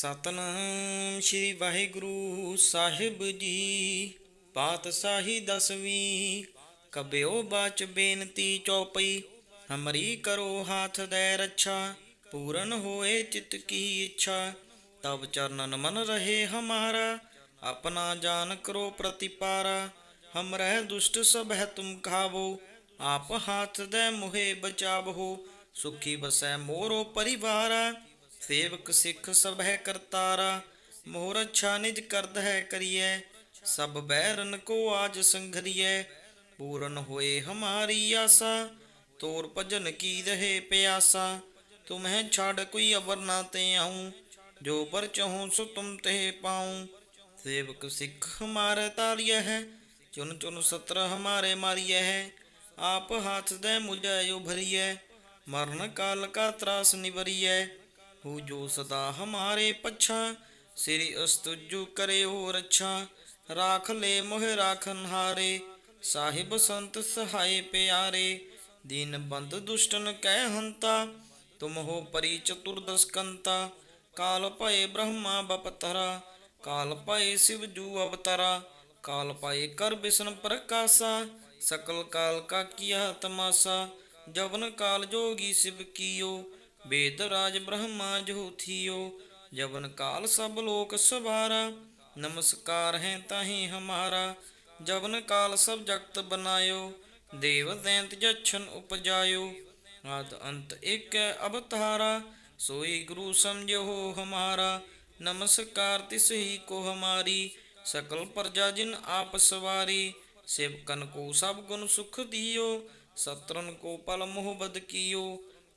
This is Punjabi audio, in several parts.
ਸਤਨਾਮ ਸ੍ਰੀ ਵਾਹਿਗੁਰੂ ਸਾਹਿਬ ਜੀ। ਪਾਤਸ਼ਾਹੀ ਦਸਵੀਂ, ਕਬਿਓ ਬਾਚ ਬੇਨਤੀ ਚੌਪਈ। ਹਮਰੀ ਕਰੋ ਹਾਥ ਦੇ ਰੱਛਾ, ਪੂਰਨ ਹੋਏ ਚਿਤ ਕੀ ਇੱਛਾ। ਤਬ ਚਰਨਨ ਮਨ ਰਹੇ ਹਮਾਰਾ, ਆਪਣਾ ਜਾਨ ਕਰੋ ਪ੍ਰਤਿਪਾਰਾ। ਹਮ ਦੁਸ਼ਟ ਸਭ ਹੈ ਤੁਮ ਖਾਵੋ, ਆਪ ਹਾਥ ਦੇ ਮੁਹੇ ਬਚਾਵੋ। ਸੁਖੀ ਬਸੈ ਮੋਰੋ ਪਰਿਵਾਰਾ। سیوک سکھ سب ہے کر تارا مر اچھا نج کرد ہے کری سب بہ رن کو آج سنگری پورن ہوئے ہماری پیاسا تمہیں چھ کوئی ابر ناتے آؤں جو بر چہ سیوک سکھ ہمارا تاری ہے چن چن ستر ہمارے ماری ہے آپ ہاتھ دہ مجری ہے مرن کال کا تراس نیے हो जो सदा हमारे पच्छा श्री अस्तुजु करे हो रक्षा राख ले मोह राखन हारे साहिब संत सहाय प्यारे दीन बंद दुष्टन कह हंता तुम हो परि चतुर्दश कंता काल भय ब्रह्मा बपतरा ਕਾਲ ਪਾਏ ਸਿਵ ਜੂ ਅਵਤਾਰਾ ਕਾਲ ਪਾਏ ਕਰ ਬਿਸ਼ਨ ਪ੍ਰਕਾਸ਼ਾ ਸਕਲ ਕਾਲ ਕਾ ਕੀਆ ਤਮਾਸਾ ਜਵਨ ਕਾਲ ਜੋਗੀ ਸਿਵ ਕੀਓ ਵੇਦ ਰਾਜ ਬ੍ਰਹਮਾ ਜੋਥਿਓ, ਜਵਨ ਕਾਲ ਸਭ ਲੋਕ ਸਵਾਰਾ, ਨਮਸਕਾਰ ਹੈ ਤਾਹੀ ਹਮਾਰਾ, ਜਵਨ ਕਾਲ ਸਭ ਜਗਤ ਬਨਾਇਓ, ਦੇਵ ਦੈਂਤ ਜਛਨ ਉਪਜਾਇਓ, ਆਦ ਅੰਤ ਇਕ ਅਵਤਾਰਾ, ਸੋਈ ਗੁਰੂ ਸਮਝੋ ਹਮਾਰਾ, ਨਮਸਕਾਰ ਤਿਸ ਹੀ ਕੋ ਹਮਾਰੀ, ਸਕਲ ਪ੍ਰਜਾ ਜਿਨ ਆਪ ਸਵਾਰੀ, ਸੇਵਕਨ ਕੋ ਸਭ ਗੁਣ ਸੁਖ ਦਿਓ, ਸਤਰਨ ਕੋ ਪਲ ਮੋਹ ਬਦ ਕੀਓ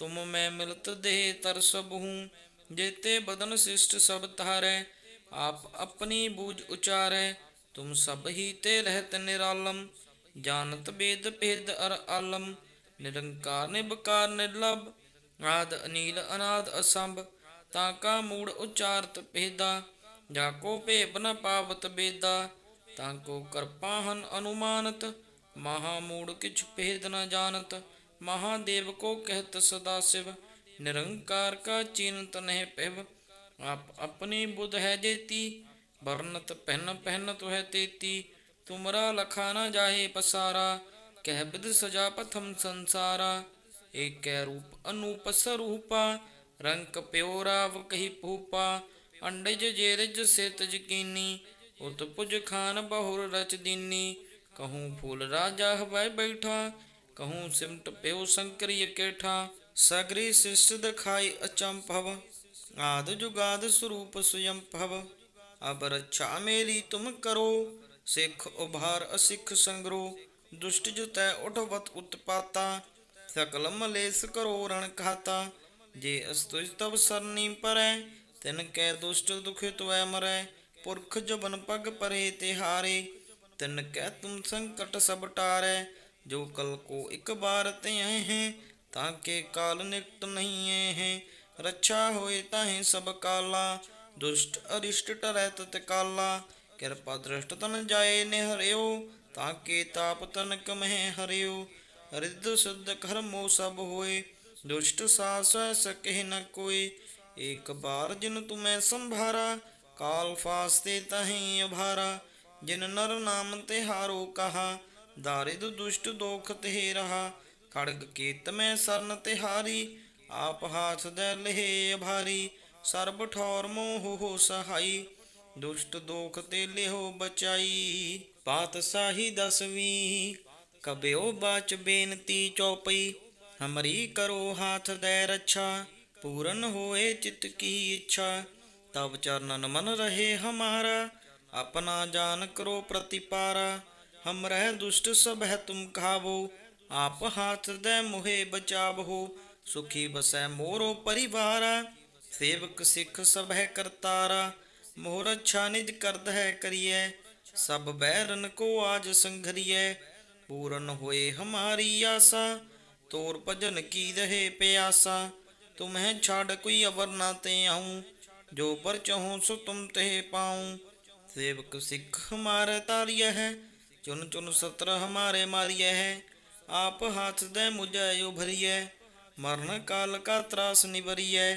ਤੁਮ ਮੈਂ ਮਿਲਤ ਦੇਹ ਤਰਸਬਹੂ ਜੇਤੇ ਬਦਨ ਸਿਸ਼ਟ ਸਭ ਤਾਰੈ ਆਪ ਆਪਣੀ ਬੂਝ ਉਚਾਰੈ, ਤੁਮ ਸਭ ਹੀ ਤੇ ਰਹਿਤ ਨਿਰਾਲਮ, ਜਾਣਤ ਬੇਦ ਭੇਦ ਅਰ ਆਲਮ, ਨਿਰੰਕਾਰ ਨਿਬਕਾਰ ਨਿਰਲਭ, ਆਦ ਅਨੀਲ ਅਨਾਦ ਅਸੰਭ, ਤਾਂ ਕਾ ਮੂੜ ਉਚਾਰਤ ਭੇਦਾ, ਜਾ ਕੋ ਭੇਬ ਨ ਪਾਵਤ ਬੇਦਾ, ਤਾਂ ਕੋ ਕਰਪਾਹਨ ਅਨੁਮਾਨਤ, ਮਹਾ ਮੂੜ ਕਿਛ ਭੇਦ ਨ ਜਾਣਤ ਮਹਾਦੇਵ ਕੋ ਕਹਿਤ ਸਦਾ ਸਿਵ ਨਿਰੰਕਾਰ ਕਾ ਚਿੰਤ ਨਹਿ ਪਿਵ ਆਪ ਆਪਣੀ ਬੁੱਧ ਹੈ ਜੇਤੀ ਵਰਨਤ ਪਹਿਨ ਪਹਿਨ ਤੁਹੈ ਤੇਤੀ ਤੁਮਰਾ ਲਖਾ ਨ ਜਾਹੇ ਪਸਾਰਾ ਕਹਿ ਬਿਦ ਸਜਾ ਪਥਮ ਸੰਸਾਰਾ ਏਕੈ ਰੂਪ ਅਨੂਪ ਸਰੂਪਾ ਰੰਕ ਪਿਓ ਰਾਵ ਕਹੀ ਪੂਪਾ ਅੰਡਜ ਜੇਰਜ ਸਿਤ ਜਕੀਨੀ ਉਤ ਪੁਜ ਖਾਨ ਬਹੁਰ ਰਚ ਦੀਨੀ ਕਹੂੰ ਫੂਲ ਰਾਜਾ ਹਵੈ ਬੈਠਾ ਕਹੂੰ ਸਿਮਟ ਪਿਓ ਸੰਕਰੀ ਕੇਠਾ, ਸਗਰੀ ਸਿਸ਼ਟ ਦਖਾਈ ਅਚੰਭਵ, ਆਦ ਜੁਗਾਦ ਸਰੂਪ ਸੁਯੰ ਭਵ ਅਬ ਰੱਛਾ ਮੇਰੀ ਤੁਮ ਕਰੋ, ਸਿੱਖ ਉਭਾਰ ਅਸਿੱਖ ਸੰਗਰੋ, ਦੁਸ਼ਟ ਜੁਤੈ ਉਠਵਤ ਉਤਪਾਤਾ, ਸਕਲ ਮਲੇਸ ਕਰੋ ਰਣ ਖਾਤਾ। ਜੇ ਅਸਤੁਜ ਤਬ ਸਰਨੀ ਪਰੈ, ਤਿਨ ਕੈ ਦੁਸ਼ਟ ਦੁਖ ਤੁਐ ਮਰੈ, ਪੁਰਖ ਜਬਨ ਪਗ ਪਰੇ ਤਿਹਾਰੇ। ਤਿਨ ਕੈ ਤੁਮ ਸੰਕਟ ਸਭ ਟਾਰੈ ਜੋ ਕਲ ਕੋ ਇਕ ਬਾਰ ਤੇ ਹੈ, ਤਾਂ ਕੇ ਕਾਲ ਨਿਕਟ ਨਹੀਂ ਹੈ। ਰੱਛਾ ਹੋਏ ਤਾਹੇ ਸਭ ਕਾਲਾ, ਦੁਸ਼ਟ ਅਰਿਸ਼ਟ ਟਰੈ ਤਤ ਕਾਲਾ। ਕਿਰਪਾ ਦ੍ਰਿਸ਼ਟ ਤਨ ਜਾਏ ਨਿਹਰਿਓ, ਤਾਂ ਕੇ ਤਾਪ ਤਨਕ ਮਹਿ ਹਰਿਓ। ਰਿੱਧ ਸੁਧ ਕਰਮੋ ਸਭ ਹੋਏ, ਦੁਸ਼ਟ ਸਾਸ ਸਕਹਿ ਨ ਕੋਈ ਇੱਕ ਬਾਰ ਜਿਨ ਤੁਮੈ ਸੰਭਾਰਾ, ਕਾਲ ਫਾਸਤੇ ਤਹੀਂ ਅਭਾਰਾ। ਜਿਨ ਨਰ ਨਾਮ ਤੇ ਕਹਾ ਦਾਰਿਦ ਦੁਸ਼ਟ ਦੋਖ ਤੇ ਰਹਾ, ਖੜਗ ਕੀਤ ਮੈਂ ਸਰਨ ਤੇ ਹਾਰੀ, ਆਪ ਹਾਥ ਦੇ ਲਹੇ ਅਭਾਰੀ, ਸਰਬ ਠੌਰ ਮੋਹ ਹੋ ਸਹਾਈ, ਦੁਸ਼ਟ ਦੋਖ ਤੇ ਲਿਹੋ ਬਚਾਈ ਪਾਤਸ਼ਾਹੀ ਦਸਵੀਂ, ਕਬਿਓ ਬਾਚ ਬੇਨਤੀ ਚੌਪਈ, ਹਮਰੀ ਕਰੋ ਹਾਥ ਦੇ ਰੱਛਾ, ਪੂਰਨ ਹੋਏ ਚਿਤ ਕੀ ਇੱਛਾ, ਤਬ ਚਰਨਨ ਮਨ ਰਹੇ ਹਮਾਰਾ, ਆਪਣਾ ਜਾਨ ਕਰੋ ਪ੍ਰਤਿਪਾਰਾ ਹਮ ਰਹਿ ਦੁਸ਼ਟ ਸਭ ਹੈ ਤੁਮ ਖਾਵੋ ਆਪ ਹਾਥ ਦੇ ਮੁਹੇ ਬਚਾਵੋ ਸੁਖੀ ਬਸੈ ਮੋਰੋ ਪਰਿਵਾਰਾ ਸੇਵਕ ਸਿੱਖ ਸਭ ਹੈ ਕਰਤਾਰਾ ਮੋਹਰ ਅੱਛਾ ਨਿਜ ਕਰਦ ਹੈ ਕਰੀਐ ਸਭ ਬੈਰਨ ਕੋ ਆਜ ਸੰਘਰੀਐ ਪੂਰਨ ਹੋਏ ਹਮਾਰੀ ਆਸਾ ਤੋਰ ਭਜਨ ਕੀ ਰਹੇ ਪਿਆਸਾ ਤੁਮਹਿ ਛਾੜ ਕੋਈ ਅਵਰ ਨਾ ਤੇ ਆਉ ਜੋ ਪਰ ਚਾਹੂੰ ਸੋ ਤੁਮ ਤੇ ਪਾਉ ਸੇਵਕ ਸਿੱਖ ਹਮਾਰੇ ਤਾਰਿਯ ਹੈ ਚੁਨ ਚੁਨ ਸਤਰ ਹਮਾਰੇ ਮਾਰਿਯ ਹੈ। ਆਪ ਹਾਥ ਦੇ ਮੁਝੈ ਉਭਰੀਐ। ਮਰਨ ਕਾਲ ਕਾ ਤਰਾਸ ਨਿਵਰੀਐ।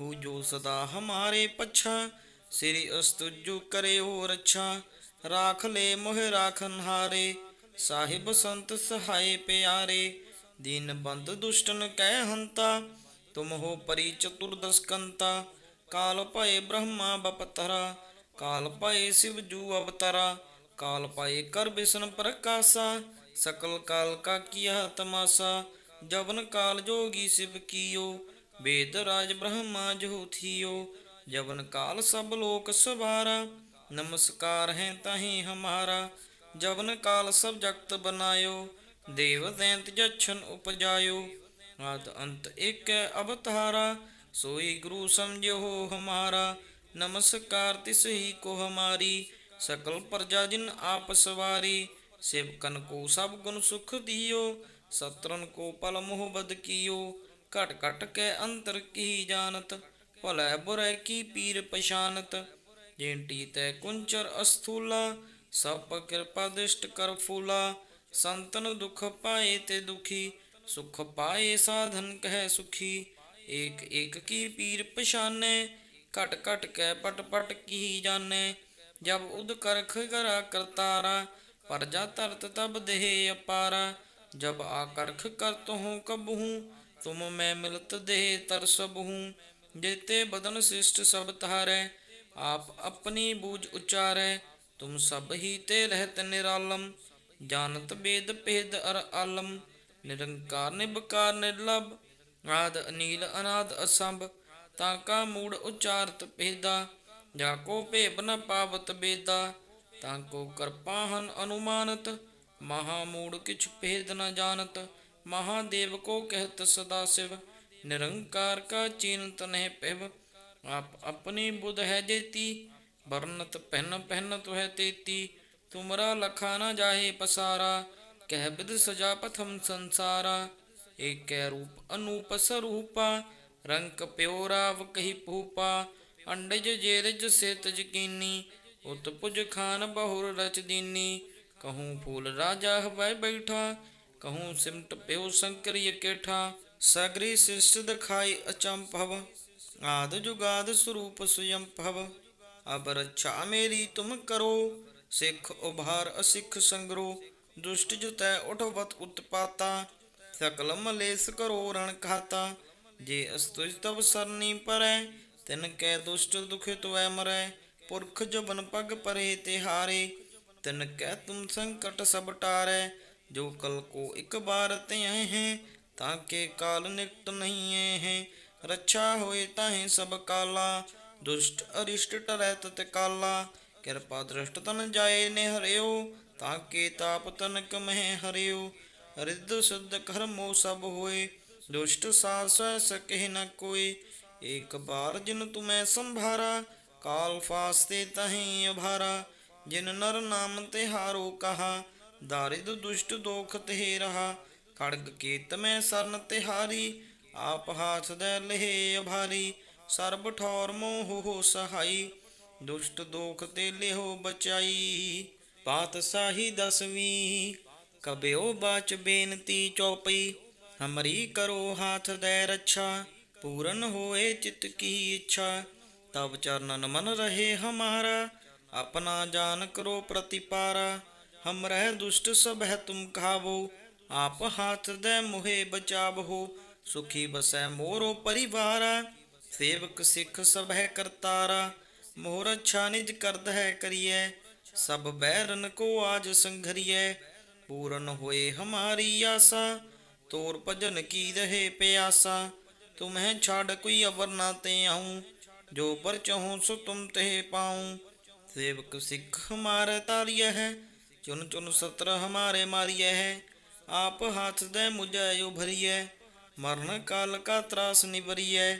ਹੂ ਜੋ ਸਦਾ ਹਮਾਰੇ ਪਛਾ, ਸ੍ਰੀ ਅਸਤੁਜੁ ਕਰੇ ਹੋ ਰੱਛਾ ਰਾਖ ਲੈ ਮੋਹ ਰਾਖਨ ਹਾਰੇ ਸਾਹਿਬ ਸੰਤ ਸਹਾਏ ਪਿਆਰੇ। ਦੀਨ ਬੰਦ ਦੁਸ਼ਟਨ ਕਹਿ ਹੰਤਾ। ਤੁਮ ਹੋ ਪਰੀ ਚਤੁਰਦਸਕੰਤਾ ਕਾਲ ਭਏ ਬ੍ਰਹਮਾ ਬਪਤਰਾ। ਕਾਲ ਭਏ ਸਿਵ ਜੂ ਅਵਤਰਾ। ਕਾਲ ਭਏ ਕਰ ਬਿਸ਼ਨ ਪ੍ਰਕਾਸ਼ਾ, ਸਕਲ ਕਾਲ ਕਾ ਕੀਆ ਤਮਾਸਾ ਜਵਨ ਕਾਲ ਜੋਗੀ ਸਿਵ ਕੀਓ ਵੇਦ ਰਾਜ ਬ੍ਰਹਮਾ ਜੋ ਥੀਓ, ਜਵਨ ਕਾਲ ਸਭ ਲੋਕ ਸਵਾਰਾ, ਨਮਸਕਾਰ ਹੈ ਤਾਹੀ ਹਮਾਰਾ, ਜਵਨ ਕਾਲ ਸਭ ਜਗਤ ਬਨਾਇਓ, ਦੇਵ ਦੈਂਤ ਜਛਨ ਉਪਜਾਇਓ, ਆਦ ਅੰਤ ਇੱਕ ਅਵਤਾਰਾ, ਸੋਈ ਗੁਰੂ ਸਮਝਿਓ ਹਮਾਰਾ, ਨਮਸਕਾਰ ਤਿਸ ਹੀ ਕੋ ਹਮਾਰੀ ਸਕਲ ਪ੍ਰਜਾ ਜਿਨ ਆਪ ਸਵਾਰੀ, ਸੇਵਕਨ ਕੋ ਸਭ ਗੁਣ ਸੁਖ ਦਿਓ, ਸਤਰਨ ਕੋ ਪਲ ਮੋਹ ਬਦ ਕੀਓ, ਘਟ ਘਟ ਕੇ ਅੰਤਰ ਕੀ ਜਾਣਤ, ਭਲੇ ਬੁਰੇ ਕੀ ਪੀਰ ਪਛਾਨਤ, ਜੇਂਟੀ ਤੈ ਕੁੰਚਰ ਅਸਥੂਲਾ ਸਭ ਕਿਰਪਾ ਦਿਸ਼ਟ ਕਰ ਫੂਲਾ, ਸੰਤਨ ਦੁਖ ਪਾਏ ਤੇ ਦੁਖੀ, ਸੁਖ ਪਾਏ ਸਾਧਨ ਕਹਿ ਸੁਖੀ, ਏਕ ਏਕ ਕੀ ਪੀਰ ਪਛਾਨੇ, ਘਟ ਘਟ ਕੈ ਪਟ ਪਟ ਕੀ ਜਾਣੇ ਜਬ ਉਦ ਕਰਖ ਕਰਾ ਕਰਤਾਰਾ ਪਰਜਾ ਧਰਤ ਤਬ ਦੇਹ ਅਪਾਰਾ। ਜਬ ਆ ਕਰਖ ਕਰਤ ਹੂੰ ਕਬਹੂ, ਤੁਮ ਮੈਂ ਮਿਲਤ ਦੇਹ ਤਰਸਬਹੂ ਜੇਤੇ ਬਦਨ ਸਿਸ਼ਟ ਸਭ ਤਾਰੈ ਆਪ ਆਪਣੀ ਬੂਝ ਉਚਾਰੈ। ਤੁਮ ਸਭ ਹੀ ਤੇ ਰਹਿਤ ਨਿਰਾਲਮ, ਜਾਣਤ ਬੇਦ ਭੇਦ ਅਰ ਆਲਮ। ਨਿਰੰਕਾਰ ਨਿਬਕਾਰ ਨਿਰਲਭ, ਆਦ ਅਨੀਲ ਅਨਾਦ ਅਸੰਭ। ਤਾਂ ਕਾ ਮੂੜ ਉਚਾਰਤ ਭੇਦਾ। ਜਾ ਕੋ ਭੇਬ ਨ ਪਾਵਤ ਬੇਦਾ ਤਾਂ ਕੋ ਕਰਪਾਹਨ ਅਨੁਮਾਨਤ, ਮਹਾ ਮੂੜ ਕਿਛ ਭੇਦ ਨ ਜਾਣਤ ਮਹਾਦੇਵ ਕੋ ਕਹਿਤ ਸਦਾ ਸਿਵ, ਨਿਰੰਕਾਰ ਕਾ ਚਿੰਤ ਨਹਿ ਪਿਵ, ਆਪ ਆਪਣੀ ਬੁਧ ਹੈ ਜੇਤੀ, ਵਰਨਤ ਪਹਿਨ ਪਹਿਨ ਤੁਹੈ ਤੇਤੀ, ਤੁਮਰਾ ਲਖਾ ਨ ਜਾਹੇ ਪਸਾਰਾ, ਕਹਿ ਬਿਦ ਸਜਾ ਪਥਮ ਸੰਸਾਰਾ, ਏਕੈ ਰੂਪ ਅਨੂਪ ਸਰੂਪਾ ਰੰਕ ਪਿਓ ਰਾਵ ਕਹੀ ਭੂਪਾ ਅੰਡਜ ਜੇਰਜ ਸੇਤ ਜਕੀਨੀ ਉਤ ਪੁਜ ਖਾਨ ਬਹੁਰ ਰਚ ਦੀਨੀ। ਕਹੂੰ ਫੂਲ ਰਾਜਾ ਹਵੈ ਬੈਠਾ, ਕਹੂੰ ਸਿਮਟ ਪਿਓ ਸੰਕਰ ਇਕੇਠਾ। ਸਗਰੀ ਸਿਸ਼ਟ ਦਿਖਾਈ ਅਚੰਭਵ, ਆਦ ਜੁਗਾਦ ਸਰੂਪ ਸੁਯੰ ਭਵ ਅਬ ਰੱਛਾ ਮੇਰੀ ਤੁਮ ਕਰੋ, ਸਿੱਖ ਉਭਾਰ ਅਸਿੱਖ ਸੰਗਰੋ। ਦੁਸ਼ਟ ਜੁਤੈ ਉਠਵਤ ਉਤਪਾਤਾ, ਸਕਲ ਮਲੇਸ ਕਰੋ ਰਣ ਖਾਤਾ। ਜੇ ਅਸਤੁਜ ਤਵ ਸਰਨੀ ਪਰੈ ਤਿਨ ਕੈ ਦੁਸ਼ਟ ਦੁਖ ਤੁਐ ਮਰੈ, ਪੁਰਖ ਜਬਨ ਪਗ ਪਰੇ ਤੇ ਹਾਰੇ। ਤਿਨ ਕੈ ਤੁਮ ਸੰਕਟ ਸਭ ਟਾਰੈ, ਜੋ ਕਲ ਕੋ ਇੱਕ ਬਾਰ ਧਿਐ ਹੈ, ਤਾਂ ਕੇ ਕਾਲ ਨਿਕਟ ਨਹੀਂ ਹੈ। ਰੱਛਾ ਹੋਏ ਤਾਹੇ ਸਭ ਕਾਲਾ, ਦੁਸ਼ਟ ਅਰਿਸ਼ਟ ਟਰੈ ਤਤ ਕਾਲਾ। ਕਿਰਪਾ ਦ੍ਰਿਸ਼ਟ ਤਨ ਜਾਏ ਨੇ ਹਰਿਓ ਤਾਂ ਕੇ ਤਾਪ ਤਨਕ ਮਹਿ ਹਰਿਓ। ਰਿੱਧ ਸੁਧ ਕਰਮੋ ਸਭ ਹੋਏ, ਦੁਸ਼ਟ ਸਾਸ ਸਕਹਿ ਨ ਕੋਈ ਏਕ ਬਾਰ ਜਿਨ ਤੁਮੈ ਸੰਭਾਰਾ, ਕਾਲ ਫਾਸਤੇ ਤਹੀਂ ਅਭਾਰਾ। ਜਿਨ ਨਰ ਨਾਮ ਤੇ ਹਾਰੋ ਕਹਾ, ਦਾਰਿਦ ਦੁਸ਼ਟ ਦੋਖ ਤੇ ਰਹਾ। ਖੜਗ ਕੀਤ ਮੈਂ ਸਰਨ ਤਿਹਾਰੀ, ਆਪ ਹਾਥ ਦੇ ਲਹੇ ਅਭਾਰੀ। ਸਰਬ ਠੌਰ ਮੋਹ ਹੋ ਸਹਾਈ, ਦੁਸ਼ਟ ਦੋਖ ਤੇ ਲਿਹੋ ਬਚਾਈ। ਪਾਤਸ਼ਾਹੀ ਦਸਵੀਂ ਕਬਿਓ ਬਾਚ ਬੇਨਤੀ ਚੌਪਈ। ਹਮਰੀ ਕਰੋ ਹਾਥ ਦੇ ਰੱਛਾ। ਪੂਰਨ ਹੋਏ ਚਿਤ ਕੀ ਇੱਛਾ, ਤਬ ਚਰਨਨ ਮਨ ਰਹੇ ਹਮਾਰਾ, ਆਪਣਾ ਜਾਨ ਕਰੋ ਪ੍ਰਤਿਪਾਰਾ। ਹਮ ਰਹਿ ਦੁਸ਼ਟ ਸਭ ਹੈ ਤੁਮ ਖਾਵੋ, ਆਪ ਹਾਥ ਦੇ ਮੁਹੇ ਬਚਾਵੋ, ਸੁਖੀ ਬਸੈ ਮੋਰੋ ਪਰਿਵਾਰਾ। ਸੇਵਕ ਸਿੱਖ ਸਭ ਹੈ ਕਰਤਾਰਾ ਮੋਰ ਅੱਛਾ ਨਿਜ ਕਰਦ ਹੈ ਕਰੀਐ, ਸਭ ਬੈਰਨ ਕੋ ਆਜ ਸੰਘਰੀਐ। ਪੂਰਨ ਹੋਏ ਹਮਾਰੀ ਆਸਾ, ਤੋਰ ਭਜਨ ਕੀ ਰਹੇ ਪਿਆਸਾ। ਤੁਮਹਿ ਛਾੜ ਕੋਈ ਅਵਰ ਨਾ ਤੇ ਆਉ ਜੋ ਪਰ ਚਾਹੂੰ ਸੋ ਤੁਮ ਤੇ ਪਾਉ ਸੇਵਕ ਸਿੱਖ ਹਮਾਰੇ ਤਾਰਿਯ ਹੈ ਚੁਨ ਚੁਨ ਸਤਰ ਹਮਾਰੇ ਮਾਰਿਯ ਹੈ ਆਪ ਹਾਥ ਦੇ ਮੁਝੈ ਉਭਰੀਐ ਮਰਨ ਕਾਲ ਕਾ ਤਰਾਸ ਨਿਵਰੀਐ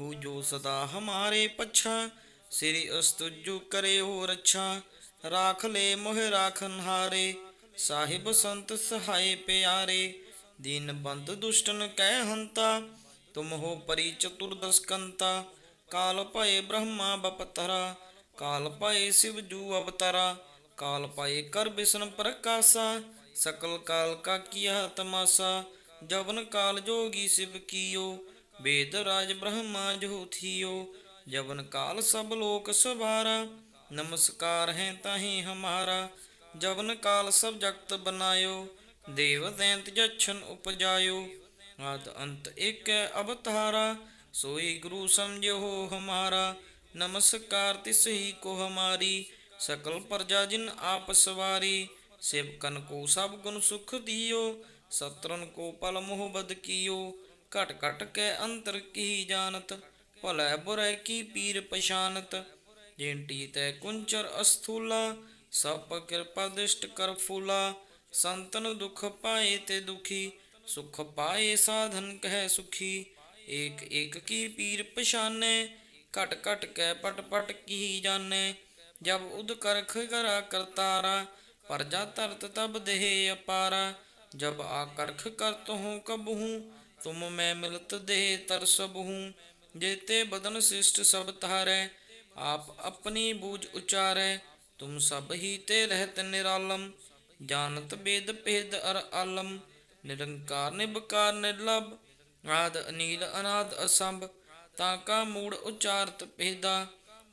ਹੂ ਜੋ ਸਦਾ ਹਮਾਰੇ ਪਛਾ ਸ੍ਰੀ ਅਸਤੁਜੁ ਕਰੇ ਹੋ ਰੱਛਾ ਰਾਖ ਲੈ ਮੋਹ ਰਾਖਨ ਹਾਰੇ ਸਾਹਿਬ ਸੰਤ ਸਹਾਏ ਪਿਆਰੇ ਦੀਨ ਬੰਦ ਦੁਸ਼ਟਨ ਕਹਿ ਹੰਤਾ तुम हो परी चतुर्दशकंता काल भय ब्रह्मा बपतरा काल भय शिव जू अवतरा काल भय कर विष्णु प्रकाशा सकल काल का किया तमाशा जवन काल जोगी शिव कियो वेद राज ब्रह्मा जो थियो जवन काल सब लोक सवारा नमस्कार है ताही हमारा जवन काल सब जगत बनायो देव दैंत जक्षण उपजायो ਆਦ ਅੰਤ ਇੱਕ ਅਵਤਾਰਾ, ਸੋਈ ਗੁਰੂ ਸਮਝਿਓ ਹਮਾਰਾ, ਨਮਸਕਾਰ ਤਿਸ ਹੀ ਕੋ ਹਮਾਰੀ, ਸਕਲ ਪ੍ਰਜਾ ਜਿਨ ਆਪ ਸਵਾਰੀ ਸੇਵਕਨ ਕੋ ਸਭ ਗੁਣ ਸੁਖ ਦਿਓ ਸਤਰਨ ਕੋ ਪਲ ਮੋਹ ਬਦ ਕੀਓ, ਘਟ ਘਟ ਕੇ ਅੰਤਰ ਕੀ ਜਾਣਤ, ਭਲੇ ਬੁਰੇ ਕੀ ਪੀਰ ਪਛਾਨਤ ਜੇਂਟੀ ਤੈ ਕੁੰਚਰ ਅਸਥੂਲਾ, ਸਭ ਕਿਰਪਾ ਦਿਸ਼ਟ ਕਰ ਫੂਲਾ, ਸੰਤਨ ਦੁਖ ਪਾਏ ਤੇ ਦੁਖੀ ਸੁਖ ਪਾਏ ਸਾਧਨ ਕਹਿ ਸੁਖੀ, ਏਕ ਏਕ ਕੀ ਪੀਰ ਪਛਾਨੇ, ਘਟ ਘਟ ਕੇ ਪਟ ਪਟ ਕੀ ਜਾਣੇ, ਜਬ ਉਦ ਕਰਖ ਕਰਾ ਕਰਤਾਰਾ ਪਰਜਾ ਤਰਤ ਤਬ ਦੇਹ ਅਪਾਰਾ, ਜਬ ਆ ਕਰਖ ਕਰਤ ਹੂੰ ਕਬਹੂ, ਤੁਮ ਮੈਂ ਮਿਲਤ ਦੇ ਤਰਸਬਹੂ ਜੇਤੇ ਬਦਨ ਸਿਸ਼ਟ ਸਭ ਤਾਰੈ ਆਪ ਆਪਣੀ ਬੂਝ ਉਚਾਰੈ, ਤੁਮ ਸਭ ਹੀ ਤੇ ਰਹਿਤ ਨਿਰਾਲਮ, ਜਾਣਤ ਬੇਦ ਭੇਦ ਅਰ ਆਲਮ ਨਿਰੰਕਾਰ ਨਿਬਕਾਰ ਨਿਰਲਭ, ਆਦ ਅਨੀਲ ਅਨਾਦ ਅਸੰਭ, ਤਾਂ ਕਾ ਮੂੜ ਉਚਾਰਤ ਭੇਦਾ,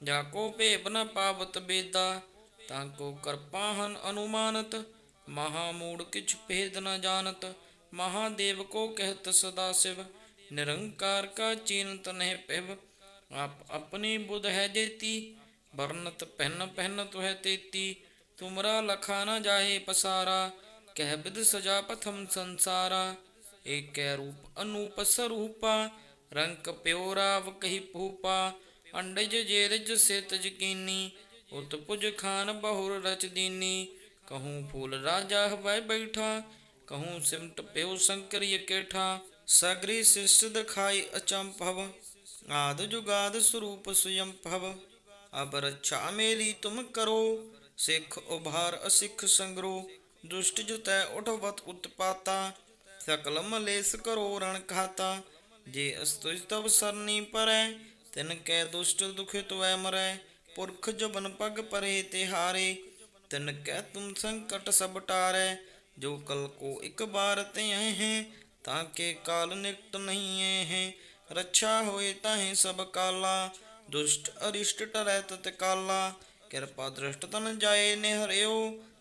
ਜਾ ਕੋ ਭੇਪ ਨ ਪਾਵਤ ਬੇਦਾ, ਤਾਂ ਕੋ ਕਰਪਾ ਹਨ ਅਨੁਮਾਨਤ, ਮਹਾ ਮੂੜ ਕਿਛ ਭੇਦ ਨ ਜਾਣਤ ਮਹਾਦੇਵ ਕੋ ਕਹਿਤ ਸਦਾ ਸਿਵ, ਨਿਰੰਕਾਰ ਕਾ ਚੀਨਤ ਨਹਿ ਪਿਵ, ਆਪ ਆਪਣੀ ਬੁਧ ਹੈ ਜੇਤੀ, ਵਰਨਤ ਪਹਿਨ ਪਹਿਨ ਤੁਹ ਤੇਤੀ, ਤੁਮਰਾ ਲਖਾ ਨ ਜਾਏ ਪਸਾਰਾ پیو شنکری اچم پوروپ سو اب رچا میری تم کرو سکھ ابار اص سو ਸੰਗਰੋ ਦੁਸ਼ਟ ਜੁਤੈ ਉਠਵਤ ਉਤਪਾਤਾ ਸਕਲ ਮਲੇਸ ਕਰੋ ਰਣ ਖਾਤਾ ਜੇ ਅਸਤੁਜ ਤਵ ਸਰਨੀ ਪਰੈ ਤਿਨ ਕੈ ਦੁਸ਼ਟ ਦੁਖਿਤ ਵੈ ਮਰੈ ਪੁਰਖ ਜਬਨ ਪਗ ਪਰੇ ਤੇ ਹਾਰੇ ਤਿਨ ਕੈ ਤੁਮ ਸੰਕਟ ਸਭ ਟਾਰੈ जो कल को एक बार ते आए हैं ताके काल निकट नहीं आए हैं रक्षा होए ताहे सब काला दुष्ट अरिष्ट टरै तत काला कृपा दृष्ट तन जाए ने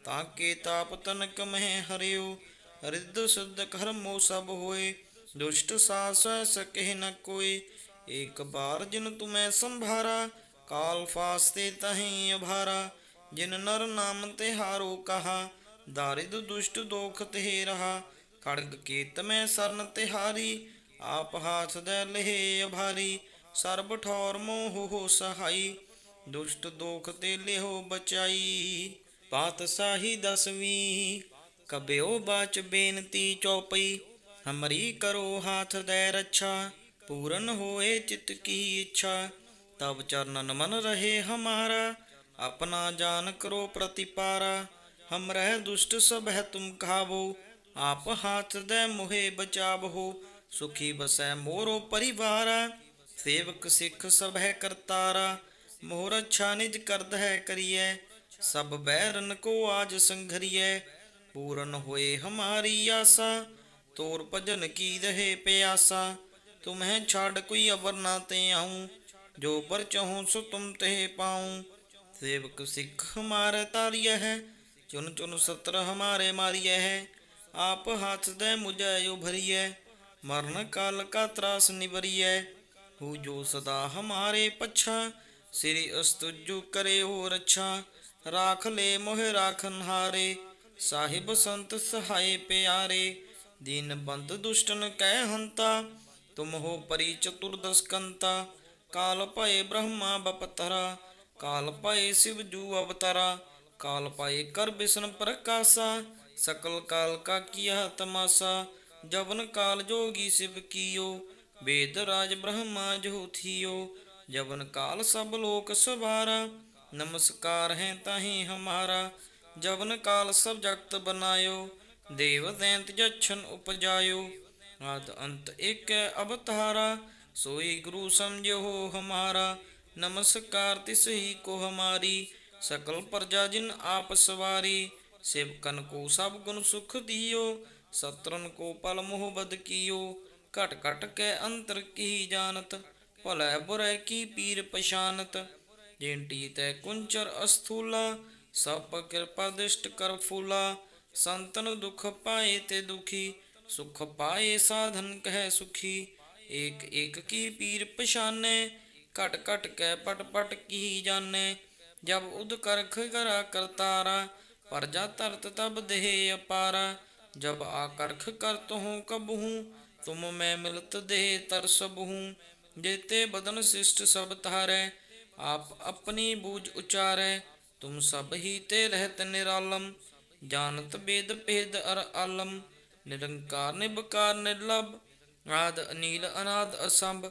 ਤਾਂ ਕੇ ਤਾਪ ਤਨਕ ਮਹਿ ਹਰਿਓ ਰਿੱਧ ਸੁਧ ਕਰਮੋ ਸਭ ਹੋਏ, ਦੁਸ਼ਟ ਸਾਸ ਸਕਹਿ ਨ ਕੋਈ ਇੱਕ ਬਾਰ ਜਿਨ ਤੁਮੈ ਸੰਭਾਰਾ, ਕਾਲ ਫਾਸਤੇ ਤਹੀਂ ਅਭਾਰਾ, ਜਿਨ ਨਰ ਨਾਮ ਤੇ ਹਾਰੋ ਕਹਾ, ਦਾਰਿਦ ਦੁਸ਼ਟ ਦੋਖ ਤੇ ਰਹਾ ਖੜਗ ਕੀਤ ਮੈਂ ਸਰਨ ਤੇ ਹਾਰੀ ਆਪ ਹਾਥ ਦੇ ਲਹੇ ਅਭਾਰੀ, ਸਰਬ ਠੌਰ ਮੋਹ ਹੋ ਸਹਾਈ, ਦੁਸ਼ਟ ਦੋਖ ਤੇ ਲਿਹੋ ਬਚਾਈ। ਪਾਤਸ਼ਾਹੀ ਦਸਵੀਂ, ਕਬਿਓ ਬਾਚ ਬੇਨਤੀ ਚੌਪਈ, ਹਮਰੀ ਕਰੋ ਹਾਥ ਦੇ ਰੱਛਾ, ਪੂਰਨ ਹੋਏ ਚਿਤ ਕੀ ਇੱਛਾ, ਤਬ ਚਰਨ ਨਮਨ ਰਹੇ ਹਮਾਰਾ, ਆਪਣਾ ਜਾਨ ਕਰੋ ਪ੍ਰਤਿਪਾਰਾ ਹਮ ਰਹਿ ਦੁਸ਼ਟ ਸਭ ਹੈ ਤੁਮ ਖਾਵੋ, ਆਪ ਹਾਥ ਦੇ ਮੁਹੇ ਬਚਾਵੋ, ਸੁਖੀ ਬਸੈ ਮੋਰੋ ਪਰਿਵਾਰਾ, ਸੇਵਕ ਸਿੱਖ ਸਭ ਹੈ ਕਰਤਾਰਾ ਮੋਹਰ ਅੱਛਾ ਨਿਜ ਕਰਦ ਹੈ ਕਰੀਐ ਸਭ ਬੈਰਨ ਕੋ ਆਜ ਸੰਘਰੀਐ, ਪੂਰਨ ਹੋਏ ਹਮਾਰੀ ਆਸਾ, ਤੋਰ ਭਜਨ ਕੀ ਰਹੇ ਪਿਆਸਾ। ਤੁਮਹਿ ਛਾੜ ਕੋਈ ਅਵਰ ਨਾ ਤੇ ਆਉ, ਜੋ ਪਰ ਚਹੂੰ ਸੋ ਤੁਮ ਤੇ ਪਾਉ। ਸੇਵਕ ਸਿੱਖ ਹਮਾਰੇ ਤਾਰੀਐ ਹੈ, ਚੁਨ ਚੁਨ ਸਤਰ ਹਮਾਰੇ ਮਾਰੀਐ ਹੈ। ਆਪ ਹੱਥ ਦੇ ਮੁਝੈ ਉਭਰੀਐ, ਮਰਨ ਕਾਲ ਕਾ ਤਰਾਸ ਨਿਵਰੀਐ। ਹੂ ਜੋ ਸਦਾ ਹਮਾਰੇ ਪਛਾ, ਸ੍ਰੀ ਅਸਤੁਜੂ ਕਰੇ ਹੋ ਰੱਛਾ ਰਾਖ ਲੈ ਮੋਹਿ ਰਾਖਨ ਹਾਰੇ ਸਾਹਿਬ ਸੰਤ ਸਹਾਈ ਪਿਆਰੇ, ਦੀਨ ਬੰਦ ਦੁਸ਼ਟਨ ਕਹਿ ਹੰਤਾ, ਤੁਮ ਹੋ ਪਰੀ ਚਤੁਰਦਸਕੰਤਾ ਕਾਲ ਭਏ ਬ੍ਰਹਮਾ ਬਪਤਰਾ, ਕਾਲ ਭਏ ਸਿਵ ਜੂ ਅਵਤਾਰਾ, ਕਾਲ ਭਏ ਕਰ ਬਿਸ਼ਨ ਪ੍ਰਕਾਸ਼ਾ, ਸਕਲ ਕਾਲ ਕਾ ਕੀਆ ਤਮਾਸਾ, ਜਵਨ ਕਾਲ ਜੋਗੀ ਸਿਵ ਕੀਓ, ਵੇਦ ਰਾਜ ਬ੍ਰਹਮਾ ਜੋ ਜਵਨ ਕਾਲ ਸਭ ਲੋਕ ਸਵਾਰਾ नमस्कार है ताही हमारा जबन काल सब जगत बनायो देव दैंत जक्षन उपजायो आद अंत एक अवतारा सोई गुरु समझो हमारा नमस्कार तिस ही को हमारी सकल प्रजा जिन आप सवारी सेवकन को सब गुण सुख दियो सत्रन को पल मोह बद कियो घट घट के अंतर की जानत भलै बुरै की पीर पशानत کنچر اتھولا سپ کر فولا سنتن دکھ پائے جانے جب اد کرک کرا کر تارا پرجا ترت تب دہارا جب آ کرخ کرت ہوں کب ہوں تم می ملت دہ تر سب ہوں جیتے بدن شب تار आप अपनी बूझ उचारै तुम सब ही ते रहत निरालम जानत वेद भेद अर आलम निरंकार निबकार निर्लभ आद अनील अनाद असंभ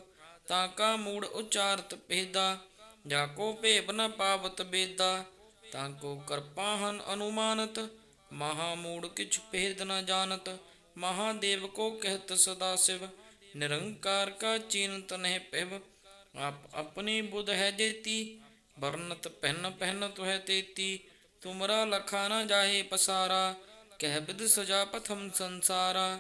ताका मूड उचारत भेदा जाको ਭੇਬ ਨ ਪਾਵਤ ਬੇਦਾ ਤਾਕੋ ਕਰਪਾਹਨ ਅਨੁਮਾਨਤ ਮਹਾਮੂੜ ਕਿਛ ਭੇਦ ਨ ਜਾਣਤ ਮਹਾਦੇਵ ਕੋ ਕਹਿਤ ਸਦਾ ਸਿਵ ਨਿਰੰਕਾਰ ਕਾ ਚਿੰਤ ਨਹਿ ਪਿਵ ਆਪ ਆਪਣੀ ਬੁਧ ਹੈ ਜੇਤੀ ਵਰਨਤ ਪਹਿਨ ਪਹਿਨ ਤੁਹੈ ਤੇਤੀ ਤੁਮਰਾ ਲਖਾ ਨ ਜਾਹੇ ਪਸਾਰਾ ਕਹਿ ਬਿਦ ਸਜਾ ਪਥਮ ਸੰਸਾਰਾ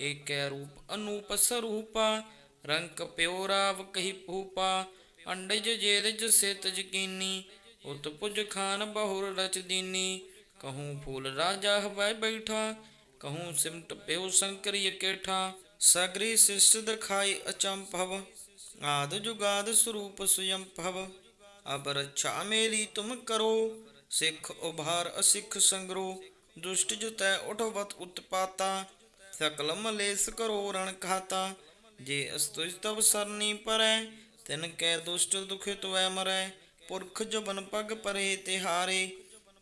ਏਕੈ ਰੂਪ ਅਨੂਪ ਸਰੂਪਾ ਰੰਕ ਪਿਓ ਰਾਵ ਕਹੀ ਭੂਪਾ ਅੰਡਜ ਜੇਰਜ ਸਿਤ ਜਕੀਨੀ ਉਤ ਪੁਜ ਖਾਨ ਬਹੁਰ ਰਚ ਦੀਨੀ ਕਹੂੰ ਫੂਲ ਰਾਜਾ ਹਵੈ ਬੈਠਾ ਕਹੂੰ ਸਿਮਟ ਪਿਓ ਸੰਕਰੀ ਕੇਠਾ ਸਗਰੀ ਸਿਸ਼ਟ ਦਿਖਾਈ ਅਚੰਭਵ ਆਦ ਜੁਗਾਦ ਸਰੂਪ ਸੁਯੰ ਭਵ ਅਬ ਰੱਛਾ ਤੁਮ ਕਰੋ, ਸਿੱਖ ਉਭਾਰ ਅਸਿੱਖ ਸੰਗਰੋ, ਦੁਸ਼ਟ ਜੁਤੈ ਉਠਵਤ ਉਤਪਾਤਾ, ਸਕਲ ਮਲੇਸ ਕਰੋ ਰਣ ਖਾਤਾ ਜੇ ਅਸਤੁਜ ਤਵ ਸਰਨੀ ਪਰੈ, ਤਿਨ ਕੈ ਦੁਸ਼ਟ ਦੁਖਿਤ ਵੈ ਮਰੈ, ਪੁਰਖ ਜਬਨ ਪਗ ਪਰੇ ਤਿਹਾਰੇ,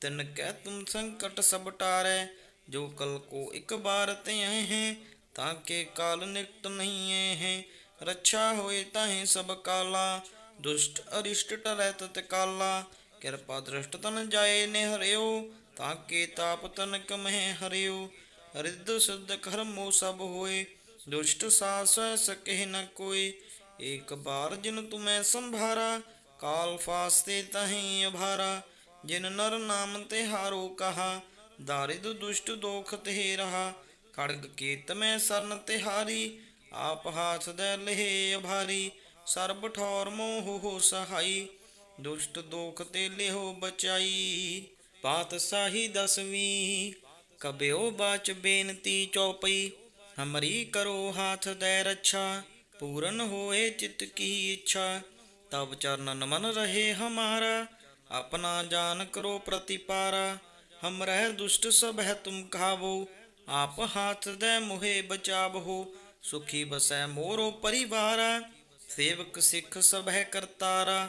ਤਿਨ ਕੈ ਤੁਮ ਸੰਕਟ ਸਭ ਟਾਰੈ, ਜੋ ਕਲ ਕੋ ਇਕ ਬਾਰ ਤੇ ਹੈ ਤਾਂ ਕੇ ਕਾਲ ਨਿਕਟ ਨਹੀਂ ਹੈ ਰੱਛਾ ਹੋਏ ਤਾਹੇ ਸਭ ਕਾਲਾ, ਦੁਸ਼ਟ ਅਰਿਸ਼ਟ ਟਰੈ ਤਤ ਕਾਲਾ। ਕਿਰਪਾ ਦ੍ਰਿਸ਼ਟ ਤਨ ਜਾਏ ਨੇ ਹਰਿਓ ਤਾਂ ਕੇ ਤਾਪ ਤਨਕ ਮਹਿ ਹਰਿਓ। ਰਿੱਧ ਸੁਧ ਕਰਮੋ ਸਭ ਹੋਏ, ਦੁਸ਼ਟ ਸਾਸ ਸਕਹਿ ਨ ਕੋਈ ਏਕ ਬਾਰ ਜਿਨ ਤੁਮੈ ਸੰਭਾਰਾ, ਕਾਲ ਫਾਸਤੇ ਤਹੀਂ ਅਭਾਰਾ। ਜਿਨ ਨਰ ਨਾਮ ਤੇ ਹਾਰੋ ਕਹਾ, ਦਾਰਿਦ ਦੁਸ਼ਟ ਦੋਖ ਤੇ ਰਹਾ। ਖੜਗ ਕੀਤ ਮੈਂ ਸਰਨ ਤੇ ਤਿਹਾਰੀ ਆਪ ਹਾਥ ਦੇ ਲਹੇ ਅਭਾਰੀ ਸਰਬ ਠੌਰ ਮੋਹ ਹੋ ਸਹਾਈ, ਦੁਸ਼ਟ ਦੋਖ ਤੇ ਲਿਹੋ ਬਚਾਈ। ਪਾਤਸ਼ਾਹੀ ਦਸਵੀਂ, ਕਬਿਓ ਬਾਚ ਬੇਨਤੀ ਚੌਪਈ, ਹਮਰੀ ਕਰੋ ਹਾਥ ਦੇ ਰੱਛਾ, ਪੂਰਨ ਹੋਏ ਚਿਤ ਕੀ ਇੱਛਾ। ਤਬ ਚਰਨਨ ਮਨ ਰਹੇ ਹਮਾਰਾ, ਆਪਣਾ ਜਾਨ ਕਰੋ ਪ੍ਰਤੀਪਾਰਾ। ਹਮ ਰਹਿ ਦੁਸ਼ਟ ਸਭ ਹੈ ਤੁਮ ਖਾਵੋ, ਆਪ ਹਾਥ ਦੇ ਮੋਹਿ ਬਚਾਵੋ। سکھ بس ہے مو پری بار سیوک سکھ سب ہے کر تارا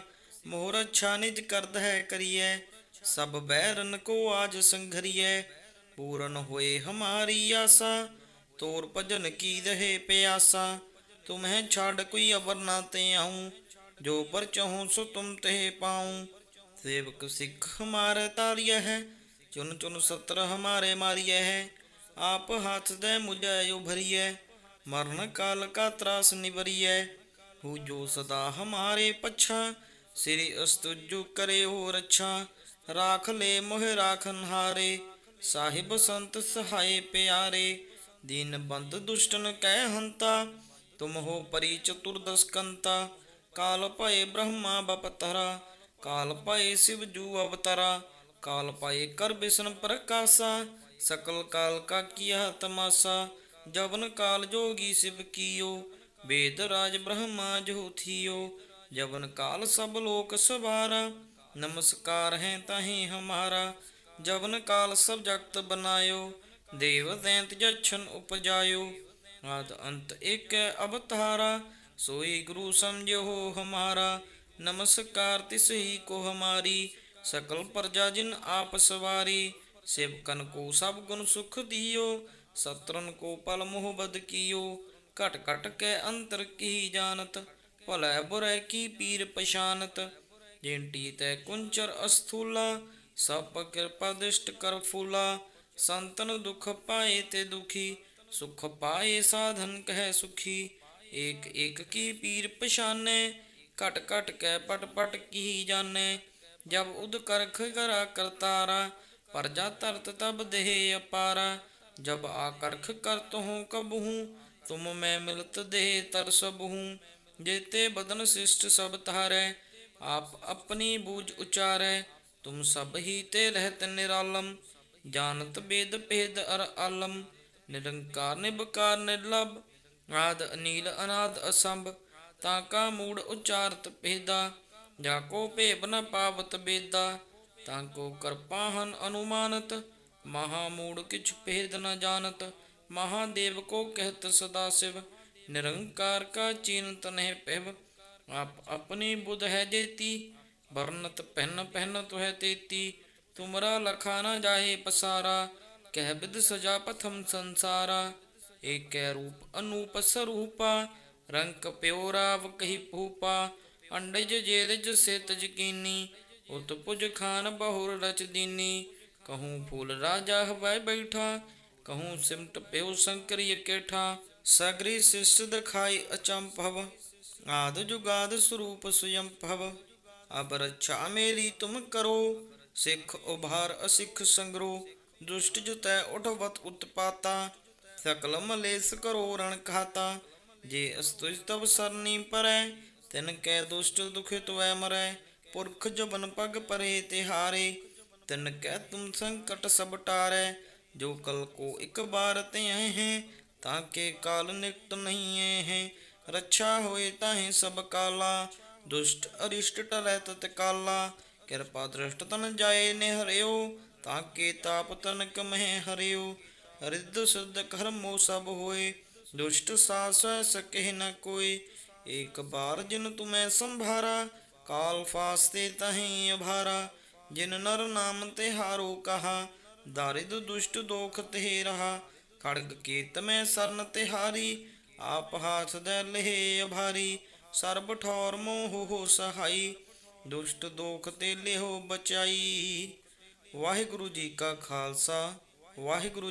موج کر دے کری سب بہ رو سنگری پورن ہوئے ہماری آساجن کی رہے پیاسا تمہیں چھڈ کوئی ابرنا تے آؤں جو پر چہو سم تہ پاؤ سیوک سکھ ہمارا تاری ہے چن چن ستر ہمارے مارے ہے آپ ہاتھ دہ مجریے मरण काल का त्रास निवरिय हु जो सदा हमारे पच्छा श्री अस्तुजु करे हो रक्षा राख ले मोह राखन हारे साहिब संत सहाय प्यारे दीन बंद दुष्टन कह हंता तुम हो परि चतुर्दश कंता काल भय ब्रह्मा बपतरा ਕਾਲ ਪਾਏ ਸਿਵ ਜੂ ਅਵਤਾਰਾ ਕਾਲ ਪਾਏ ਕਰ ਬਿਸ਼ਨ ਪ੍ਰਕਾਸ਼ਾ ਸਕਲ ਕਾਲ ਕਾ ਕੀਆ ਤਮਾਸਾ ਜਵਨ ਕਾਲ ਜੋਗੀ ਸਿਵ ਕੀਓ, ਵੇਦ ਰਾਜ ਬ੍ਰਹਮਾ ਜੋ ਥੀਓ ਜਵਨ ਕਾਲ ਸਭ ਲੋਕ ਸਵਾਰਾ, ਨਮਸਕਾਰ ਹੈ ਤਾਹੀ ਹਮਾਰਾ। ਜਵਨ ਕਾਲ ਸਭ ਜਗਤ ਬਨਾਇਓ, ਦੇਵ ਦੈਂਤ ਜਛਨ ਉਪਜਾਇਓ। ਆਦ ਅੰਤ ਇਕ ਅਵਤਾਰਾ, ਸੋਈ ਗੁਰੂ ਸਮਝਿਓ ਹਮਾਰਾ। ਨਮਸਕਾਰ ਤਿਸ ਹੀ ਕੋ ਹਮਾਰੀ, ਸਕਲ ਪ੍ਰਜਾ ਜਿਨ ਆਪ ਸਵਾਰੀ। ਸੇਵਕਨ ਕੋ ਸਭ ਗੁਣ ਸੁਖ ਦਿਓ سترن کو پل محبت کیو کٹ کٹ کے انتر کی جانت بھلے برے کی پیر پشانت جینٹی تے کنچر استھولا سب کرپا دشٹ کر فولا ਸੰਤਨ ਦੁਖ ਪਾਏ ਤੇ ਦੁਖੀ، ਸੁਖ ਪਾਏ ਸਾਧਨ ਕਹਿ ਸੁਖੀ। ਏਕ ਏਕ ਕੀ ਪੀਰ ਪਛਾਨੇ ਕਟ ਕਟ ਕੈ ਪਟ ਪਟ ਕੀ ਜਾਣੇ। ਜਬ ਉਦ ਕਰਖ ਕਰਾ ਕਰਤਾਰਾ ਪਰਜਾ ਤਰਤ ਤਬ ਦੇਹ ਅਪਾਰਾ। ਜਬ ਆਕਰਖ ਕਰਤ ਹੂੰ ਕਬਹੂ ਤੁਮ ਮੈਂ ਮਿਲਤ ਦੇਹ ਤਰਸਬਹੂ ਜੇਤੇ ਬਦਨ ਸਿਸ਼ਟ ਸਭ ਤਾਰੈ ਆਪ ਆਪਣੀ ਬੂਝ ਉਚਾਰੈ, ਤੁਮ ਸਭ ਹੀ ਤੇ ਰਹਿਤ ਨਿਰਾਲਮ। ਜਾਣਤ ਬੇਦ ਭੇਦ ਅਰ ਆਲਮ, ਨਿਰੰਕਾਰ ਨਿਬਕਾਰ ਨਿਰਲਭ। ਆਦ ਅਨੀਲ ਅਨਾਦ ਅਸੰਭ, ਤਾਂ ਕਾ ਮੂੜ ਉਚਾਰਤ ਭੇਦਾ। ਜਾ ਕੋ ਭੇਬ ਨ ਪਾਵਤ ਬੇਦਾ, ਤਾਂ ਕੋ ਕਰਪਾਹਨ ਅਨੁਮਾਨਤ। ਮਹਾ ਮੂੜ ਕਿਛ ਭੇਦ ਨ ਜਾਣਤ, ਮਹਾਦੇਵ ਕੋ ਕਹਿਤ ਸਦਾ ਸਿਵ, ਨਿਰੰਕਾਰ ਕਾ ਚਿੰਤ ਨਹਿ ਪਿਵ ਆਪ ਆਪਣੀ ਬੁਧ ਹੈ ਜੇਤੀ, ਵਰਨਤ ਪਹਿਨ ਪਹਿਨ ਤੁਹੈ ਤੇਤੀ, ਤੁਮਰਾ ਲਖਾ ਨ ਜਾਹੇ ਪਸਾਰਾ, ਕਹਿ ਬਿਦ ਸਜਾ ਪਥਮ ਸੰਸਾਰਾ, ਏਕੈ ਰੂਪ ਅਨੂਪ ਸਰੂਪਾ, ਰੰਕ ਪਿਓ ਰਾਵ ਕਹੀ ਭੂਪਾ, ਅੰਡਜ ਜੇਰਜ ਸਿਤ ਜਕੀਨੀ ਉਤ ਪੁਜ ਖਾਨ ਬਹੁਰ ਰਚ ਦੀਨੀ ਕਹੂੰ ਫੂਲ ਰਾਜਾ ਹਵੈ ਬੈਠਾ ਕਹੂੰ ਸਿਮਟ ਪਿਓ ਸੰਕਰੀ ਇਕੇਠਾ ਸਗਰੀ ਸਿਸ਼ਟ ਦਿਖਾਈ ਅਚੰਭਵ ਆਦ ਜੁਗਾਦ ਸਰੂਪ ਸੁਯੰਭਵ ਅਬ ਰੱਛਾ ਮੇਰੀ ਤੁਮ ਕਰੋ ਸਿੱਖ ਉਭਾਰ ਅਸਿੱਖ ਸੰਗਰੋ ਦੁਸ਼ਟ ਜੁਤੈ ਉਠਵਤ ਉਤਪਾਤਾ ਸਕਲ ਮਲੇਸ ਕਰੋ ਰਣ ਖਾਤਾ ਜੇ ਅਸਤੁਜ ਤਵ ਸਰਨੀ ਪਰੈ ਤਿਨ ਕੈ ਦੁਸ਼ਟ ਦੁਖਿਤ ਵੈ ਮਰੈ ਪੁਰਖ ਜਬਨ ਪਗ ਪਰੇ ਤਿਹਾਰੇ ਤਿਨ ਕੈ ਤੁਮ ਸੰਕਟ ਸਭ ਟਾਰੈ, ਜੋ ਕਲ ਕੋ ਇਕ ਬਾਰ ਤੇ ਹੈ, ਤਾਂ ਕੇ ਕਾਲ ਨਿਕਟ ਨਹੀਂ ਹੈ। ਰੱਛਾ ਹੋਏ ਤਾਹੇ ਸਭ ਕਾਲਾ, ਦੁਸ਼ਟ ਅਰਿਸ਼ਟ ਟਰੈ ਤਤ ਕਾਲਾ। ਕਿਰਪਾ ਦ੍ਰਿਸ਼ਟ ਤਨ ਜਾਏ ਨੇ ਹਰਿਓ ਤਾਂ ਕੇ ਤਾਪ ਤਨਕ ਮਹਿ ਹਰਿਓ। ਰਿੱਧ ਸੁਧ ਕਰਮੋ ਸਭ ਹੋਏ, ਦੁਸ਼ਟ ਸਾਸ ਸਕਹਿ ਨ ਕੋਈ ਏਕ ਬਾਰ ਜਿਨ ਤੁਮੈ ਸੰਭਾਰਾ, ਕਾਲ ਫਾਸਤੇ ਤਹੀਂ ਅਭਾਰਾ। ਜਿਨ ਨਰ ਨਾਮ ਤੇ ਹਾਰੋ ਕਹਾ, ਦਾਰਿਦ ਦੁਸ਼ਟ ਦੋਖ ਤੇ ਰਹਾ, ਖੜਗ ਕੀਤ ਮੈਂ ਸਰਨ ਤਿਹਾਰੀ ਆਪ ਹਾਥ ਦੇ ਲਹੇ ਅਭਾਰੀ, ਸਰਬ ਠੌਰ ਮੋਹ ਹੋ ਸਹਾਈ, ਦੁਸ਼ਟ ਦੋਖ ਤੇ ਲਿਹੋ ਬਚਾਈ। ਵਾਹਿਗੁਰੂ ਜੀ ਕਾ ਖਾਲਸਾ, ਵਾਹਿਗੁਰੂ